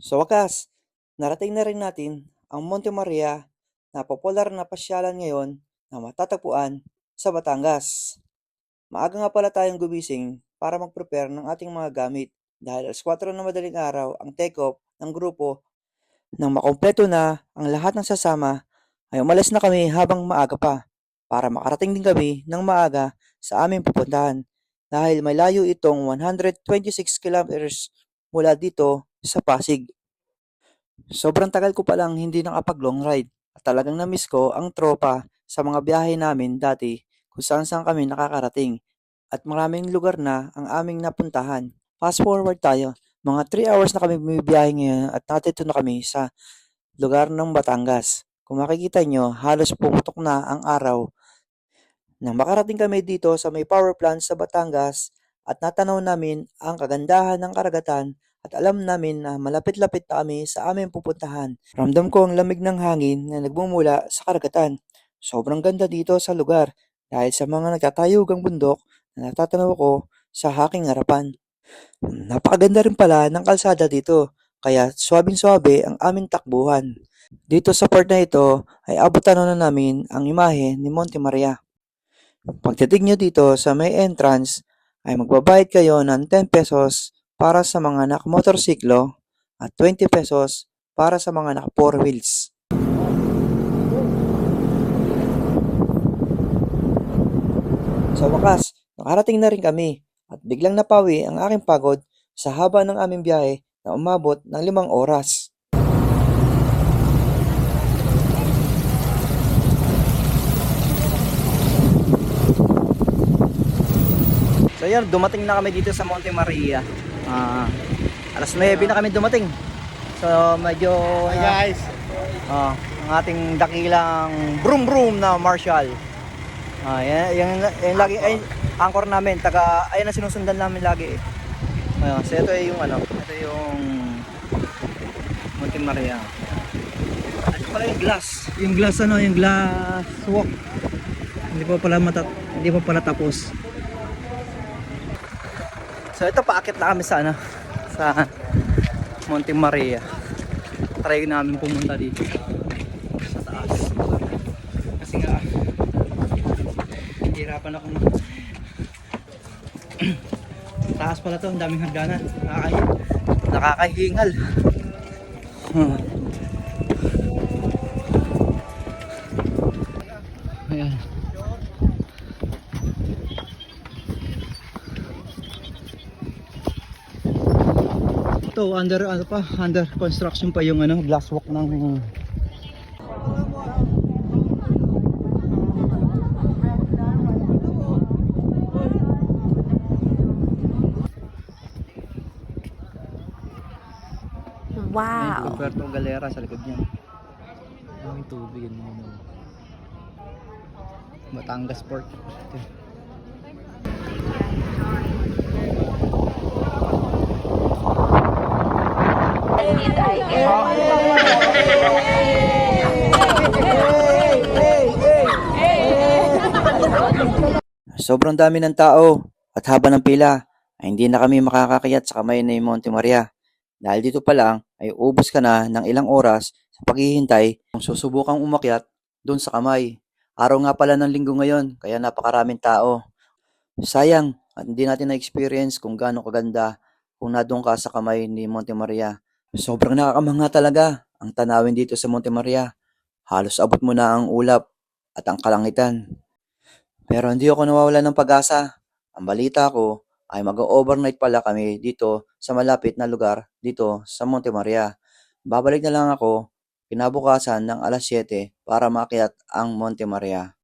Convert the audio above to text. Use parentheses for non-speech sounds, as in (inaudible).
Sa wakas, narating na rin natin ang Monte Maria na popular na pasyalan ngayon na matatagpuan sa Batangas. Maaga nga pala tayong gumising para mag-prepare ng ating mga gamit dahil alas 4 na madaling araw ang take-off ng grupo nang makompleto na ang lahat ng sasama ay umalis na kami habang maaga pa para makarating din kami ng maaga sa aming pupuntahan dahil may layo itong 126 kilometers mula dito sa Pasig. Sobrang tagal ko palang hindi nakapag long ride at talagang na-miss ko ang tropa sa mga biyahe namin dati kung saan saan kami nakakarating at maraming lugar na ang aming napuntahan. Fast forward tayo, mga 3 hours na kami bumibiyahe ngayon at natito na kami sa lugar ng Batangas. Kung makikita nyo, halos pumutok na ang araw. Nang makarating kami dito sa may power plant sa Batangas at natanaw namin ang kagandahan ng karagatan at alam namin na malapit-lapit na kami sa aming pupuntahan. Ramdam ko ang lamig ng hangin na nagmumula sa karagatan. Sobrang ganda dito sa lugar dahil sa mga nagtatayugang bundok na natatanaw ko sa aking harapan. Napakaganda rin pala ng kalsada dito, kaya swabing-swabe ang aming takbuhan. Dito sa part na ito ay abutan na namin ang imahe ni Monte Maria. Pagdating nyo dito sa may entrance ay magbabayad kayo ng 10 pesos para sa mga nakamotorsiklo at 20 pesos para sa mga naka 4 wheels. Sa wakas, nakarating na rin kami at biglang napawi ang aking pagod sa haba ng aming biyahe na umabot ng limang oras. So yun, dumating na kami dito sa Monte Maria. Ah, alas 9 na kami dumating. So medyo Hi na- guys! Ah, ang ating dakilang broom broom na Marshall. Ah, yan, yan, yan lagi ay anchor namin, taga ayun ang sinusundan namin lagi. Eh. Ayun, so ito yung ano, ito yung Monte Maria. Ano pala yung glass? Yung glass ano, yung glass walk. Hindi pa pala mata hindi pa pala tapos. So ito paakit na kami sa ano, sa Monte Maria. Try namin pumunta dito sa taas. Kasi nga hirapan akong (clears throat) taas pala to, ang daming hagdanan. Nakakahi nakakahingal. Hmm. Ito under ano pa, under construction pa yung ano, glass walk ng Wow. Puerto Galera sa likod niya. Ang tubig yun mo. Batangas Port. Ito. Sobrang dami ng tao at haba ng pila ay hindi na kami makakakayat sa kamay ni Monte Maria. Dahil dito pa lang ay ubos ka na ng ilang oras sa paghihintay kung susubukang umakyat doon sa kamay. Araw nga pala ng linggo ngayon kaya napakaraming tao. Sayang at hindi natin na-experience kung gaano kaganda kung nadong ka sa kamay ni Monte Maria. Sobrang nakakamangha talaga ang tanawin dito sa Monte Maria. Halos abot mo na ang ulap at ang kalangitan. Pero hindi ako nawawalan ng pag-asa. Ang balita ko ay mag-overnight pala kami dito sa malapit na lugar dito sa Monte Maria. Babalik na lang ako kinabukasan ng alas 7 para makiat ang Monte Maria.